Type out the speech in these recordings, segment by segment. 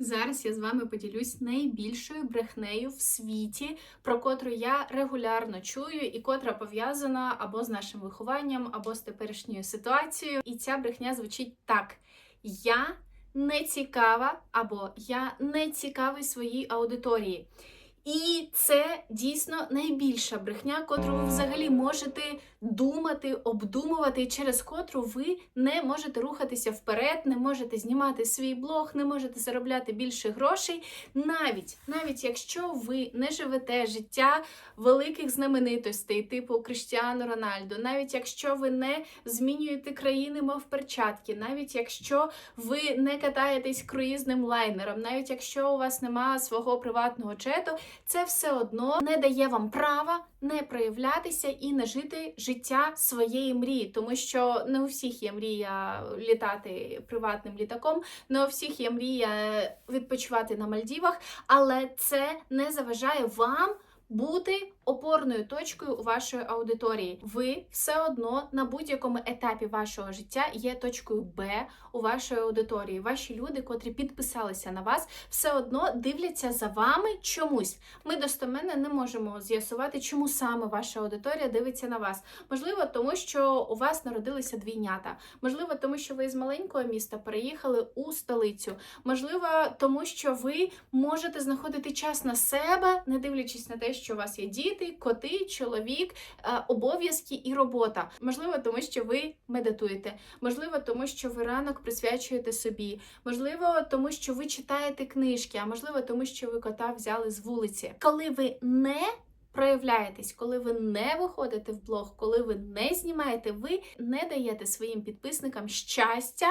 Зараз я з вами поділюсь найбільшою брехнею в світі, про котру я регулярно чую, і котра пов'язана або з нашим вихованням, або з теперішньою ситуацією. І ця брехня звучить так: я не цікава, або я не цікавий своїй аудиторії. І це дійсно найбільша брехня, котру ви взагалі можете думати, обдумувати, через котру ви не можете рухатися вперед, не можете знімати свій блог, не можете заробляти більше грошей, навіть навіть якщо ви не живете життя великих знаменитостей, типу Криштіану Рональдо, навіть якщо ви не змінюєте країни, мов перчатки, навіть якщо ви не катаєтесь круїзним лайнером, навіть якщо у вас немає свого приватного джету, це все одно не дає вам права не проявлятися і не жити життя своєї мрії, тому що не у всіх є мрія літати приватним літаком, не у всіх є мрія відпочивати на Мальдівах, але це не заважає вам. Бути опорною точкою у вашої аудиторії. Ви все одно на будь-якому етапі вашого життя є точкою Б у вашої аудиторії. Ваші люди, котрі підписалися на вас, все одно дивляться за вами чомусь. Ми достеменно не можемо з'ясувати, чому саме ваша аудиторія дивиться на вас. Можливо, тому що у вас народилися двійнята. Можливо, тому що ви з маленького міста переїхали у столицю. Можливо, тому що ви можете знаходити час на себе, не дивлячись на те, що у вас є діти, коти, чоловік, е, обов'язки і робота. Можливо, тому що ви медитуєте, можливо, тому що ви ранок присвячуєте собі, можливо, тому що ви читаєте книжки, а можливо, тому що ви кота взяли з вулиці. Коли ви не Проявляєтесь, коли ви не виходите в блог, коли ви не знімаєте, ви не даєте своїм підписникам щастя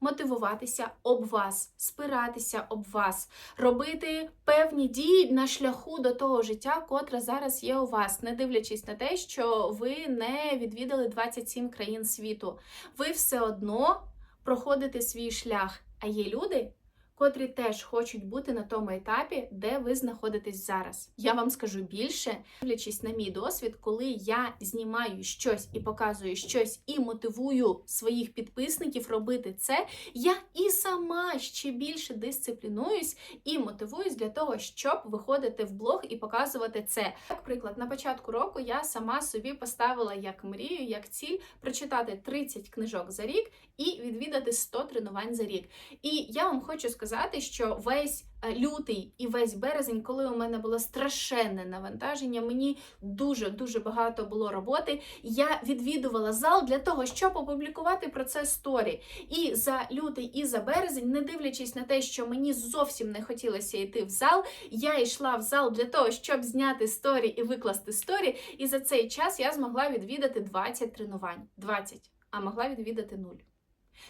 мотивуватися об вас, спиратися об вас, робити певні дії на шляху до того життя, котре зараз є у вас, не дивлячись на те, що ви не відвідали 27 країн світу. Ви все одно проходите свій шлях. А є люди, котрі теж хочуть бути на тому етапі, де ви знаходитесь зараз. Я вам скажу більше, дивлячись на мій досвід, коли я знімаю щось і показую щось і мотивую своїх підписників робити це, я і сама ще більше дисциплінуюсь і мотивуюсь для того, щоб виходити в блог і показувати це. Як приклад, на початку року я сама собі поставила як мрію, як ціль прочитати 30 книжок за рік і відвідати 100 тренувань за рік. І я вам хочу сказати, що весь е, лютий і весь березень, коли у мене було страшенне навантаження, мені дуже дуже багато було роботи. Я відвідувала зал для того, щоб опублікувати про це сторі. І за лютий, і за березень, не дивлячись на те, що мені зовсім не хотілося йти в зал, я йшла в зал для того, щоб зняти сторі і викласти сторі. І за цей час я змогла відвідати 20 тренувань. 20, а могла відвідати 0.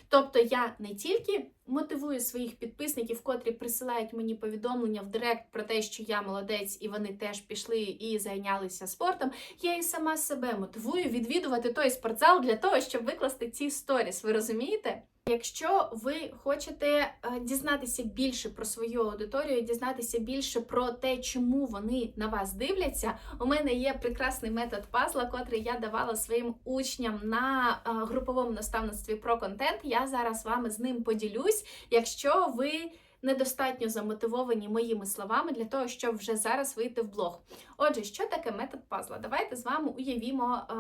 Тобто я не тільки мотивую своїх підписників, котрі присилають мені повідомлення в директ про те, що я молодець і вони теж пішли і зайнялися спортом. Я і сама себе мотивую відвідувати той спортзал для того, щоб викласти ці сторіс. Ви розумієте? Якщо ви хочете е, дізнатися більше про свою аудиторію, дізнатися більше про те, чому вони на вас дивляться, у мене є прекрасний метод пазла, котрий я давала своїм учням на е, груповому наставництві про контент. Я зараз з вами з ним поділюсь. Якщо ви недостатньо замотивовані моїми словами для того, щоб вже зараз вийти в блог. Отже, що таке метод пазла? Давайте з вами уявімо, е,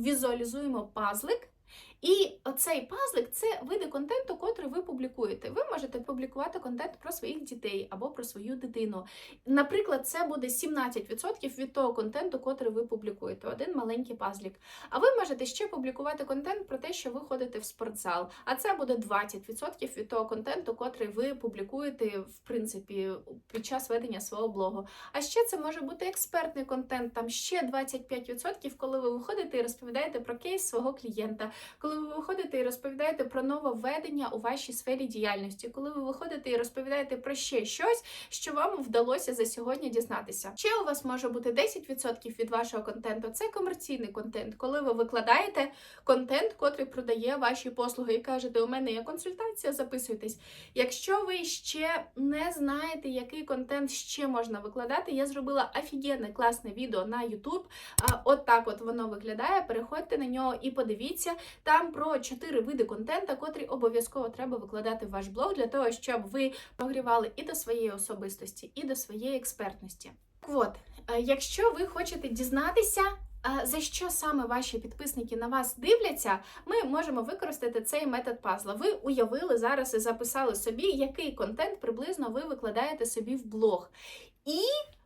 візуалізуємо пазлик. І оцей пазлик це види контенту, котрий ви публікуєте. Ви можете публікувати контент про своїх дітей або про свою дитину. Наприклад, це буде 17% від того контенту, котрий ви публікуєте. Один маленький пазлік. А ви можете ще публікувати контент про те, що ви ходите в спортзал. А це буде 20% від того контенту, котрий ви публікуєте, в принципі, під час ведення свого блогу. А ще це може бути експертний контент, там ще 25%, коли ви виходите і розповідаєте про кейс свого клієнта. Коли ви виходите і розповідаєте про нововведення у вашій сфері діяльності, коли ви виходите і розповідаєте про ще щось, що вам вдалося за сьогодні дізнатися. Ще у вас може бути 10% від вашого контенту. Це комерційний контент, коли ви викладаєте контент, котрий продає ваші послуги, і кажете, у мене є консультація, записуйтесь. Якщо ви ще не знаєте, який контент ще можна викладати, я зробила офігенне класне відео на YouTube. От так от воно виглядає. Переходьте на нього і подивіться. Там прям про чотири види контента, котрі обов'язково треба викладати в ваш блог для того, щоб ви прогрівали і до своєї особистості, і до своєї експертності. Так От, е, якщо ви хочете дізнатися. е, За що саме ваші підписники на вас дивляться, ми можемо використати цей метод пазла. Ви уявили зараз і записали собі, який контент приблизно ви викладаєте собі в блог. І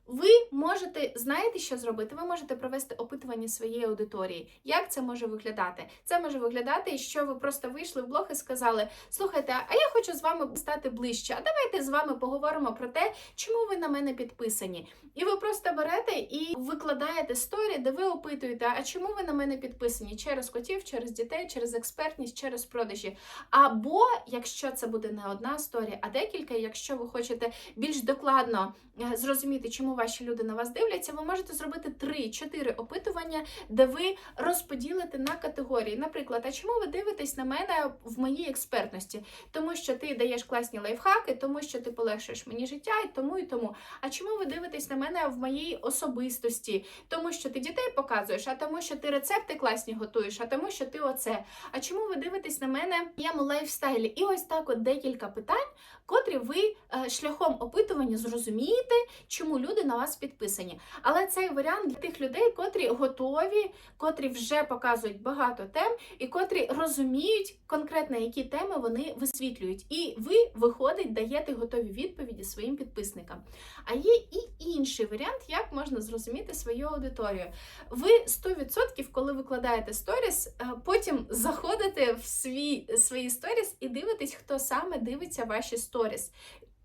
ви можете, знаєте, що зробити? Ви можете провести опитування своєї аудиторії. Як це може виглядати? Це може виглядати, що ви просто вийшли в блог і сказали: слухайте, а я хочу з вами стати ближче. А давайте з вами поговоримо про те, чому ви на мене підписані. І ви просто берете і викладаєте сторі, де ви опитуєте, а чому ви на мене підписані? Через котів, через дітей, через експертність, через продажі. Або якщо це буде не одна сторія, а декілька, якщо ви хочете більш докладно е, зрозуміти, чому ваші люди на вас дивляться, ви можете зробити 3-4 опитування, де ви розподілите на категорії. Наприклад, а чому ви дивитесь на мене в моїй експертності? Тому що ти даєш класні лайфхаки, тому що ти полегшуєш мені життя, і тому і тому. А чому ви дивитесь на мене в моїй особистості? Тому що ти дітей показуєш, а тому, що ти рецепти класні готуєш, а тому, що ти оце. А чому ви дивитесь на мене в моєму лайфстайлі? І ось так от декілька питань, котрі ви е, шляхом опитування зрозумієте, чому люди на вас підписані. Але цей варіант для тих людей, котрі готові, котрі вже показують багато тем, і котрі розуміють конкретно, які теми вони висвітлюють. І ви, виходить, даєте готові відповіді своїм підписникам. А є і інший варіант, як можна зрозуміти свою аудиторію. Ви 100%, коли викладаєте сторіс, е, потім заходите в свій, свої сторіс і дивитесь, хто саме дивиться ваші сторіс.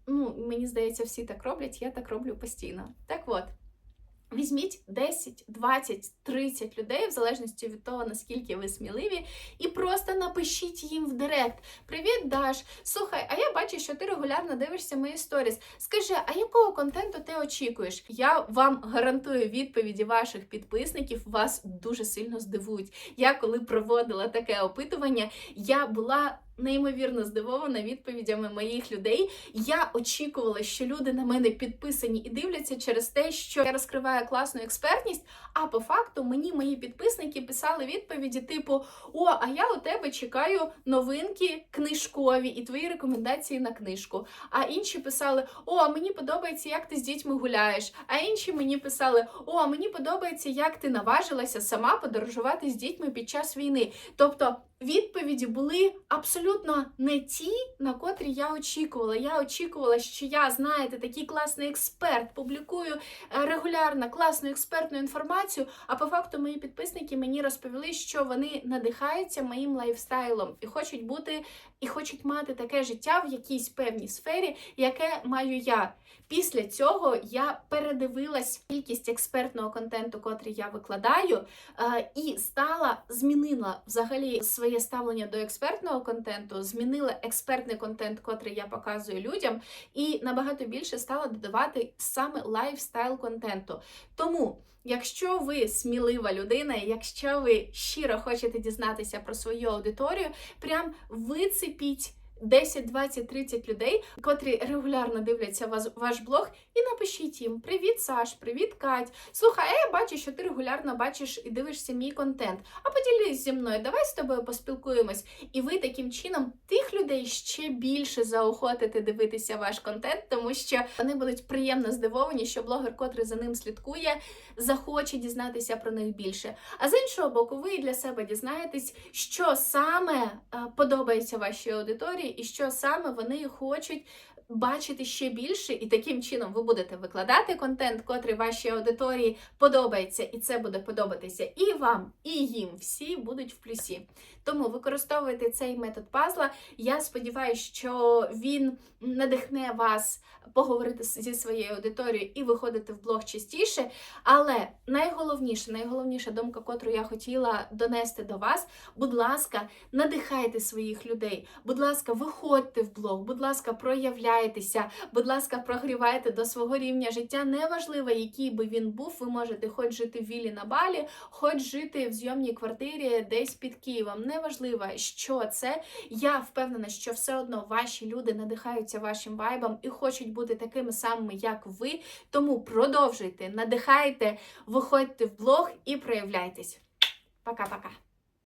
Ну, мені здається, всі так роблять, я так роблю постійно. Так от. Візьміть 10, 20, 30 людей, в залежності від того, наскільки ви сміливі, і просто напишіть їм в директ: Привіт, Даш! Слухай, а я бачу, що ти регулярно дивишся мої сторіс. Скажи, а якого контенту ти очікуєш? Я вам гарантую відповіді ваших підписників, вас дуже сильно здивують. Я коли проводила таке опитування, я була. Неймовірно здивована відповідями моїх людей. Я очікувала, що люди на мене підписані і дивляться через те, що я розкриваю класну експертність. А по факту мені мої підписники писали відповіді, типу: О, а я у тебе чекаю новинки книжкові і твої рекомендації на книжку. А інші писали: О, мені подобається, як ти з дітьми гуляєш. А інші мені писали: О, мені подобається, як ти наважилася сама подорожувати з дітьми під час війни. Тобто. Відповіді були абсолютно не ті, на котрі я очікувала. Я очікувала, що я, знаєте, такий класний експерт, публікую е, регулярно класну експертну інформацію. А по факту мої підписники мені розповіли, що вони надихаються моїм лайфстайлом і хочуть бути, і хочуть мати таке життя в якійсь певній сфері, яке маю я. Після цього я передивилась кількість експертного контенту, котрий я викладаю, е, і стала змінила взагалі своє ставлення до експертного контенту, змінила експертний контент, котрий я показую людям, і набагато більше стала додавати саме лайфстайл контенту. Тому. Якщо ви смілива людина, якщо ви щиро хочете дізнатися про свою аудиторію, прям вицепіть 10, 20, 30 людей, котрі регулярно дивляться вас, ваш блог, і напишіть їм: Привіт, Саш, привіт, Кать. Слухай, я бачу, що ти регулярно бачиш і дивишся мій контент. А поділись зі мною, давай з тобою поспілкуємось. І ви таким чином тих людей ще більше заохотите дивитися ваш контент, тому що вони будуть приємно здивовані, що блогер, котрий за ним слідкує, захоче дізнатися про них більше. А з іншого боку, ви для себе дізнаєтесь, що саме е, подобається вашій аудиторії, і що саме вони хочуть бачити ще більше, і таким чином ви будете викладати контент, котрий вашій аудиторії подобається, і це буде подобатися і вам, і їм. Всі будуть в плюсі. Тому використовуйте цей метод пазла. Я сподіваюся, що він надихне вас поговорити зі своєю аудиторією і виходити в блог частіше. Але найголовніше, найголовніша думка, котру я хотіла донести до вас, будь ласка, надихайте своїх людей. Будь ласка, виходьте в блог, будь ласка, проявляйтеся, будь ласка, прогрівайте до свого рівня життя. Неважливо, який би він був, ви можете хоч жити в вілі на балі, хоч жити в зйомній квартирі десь під Києвом. Неважливо, що це. Я впевнена, що все одно ваші люди надихаються вашим вайбом і хочуть бути такими самими, як ви. Тому продовжуйте, надихайте, виходьте в блог і проявляйтесь. Пока-пока.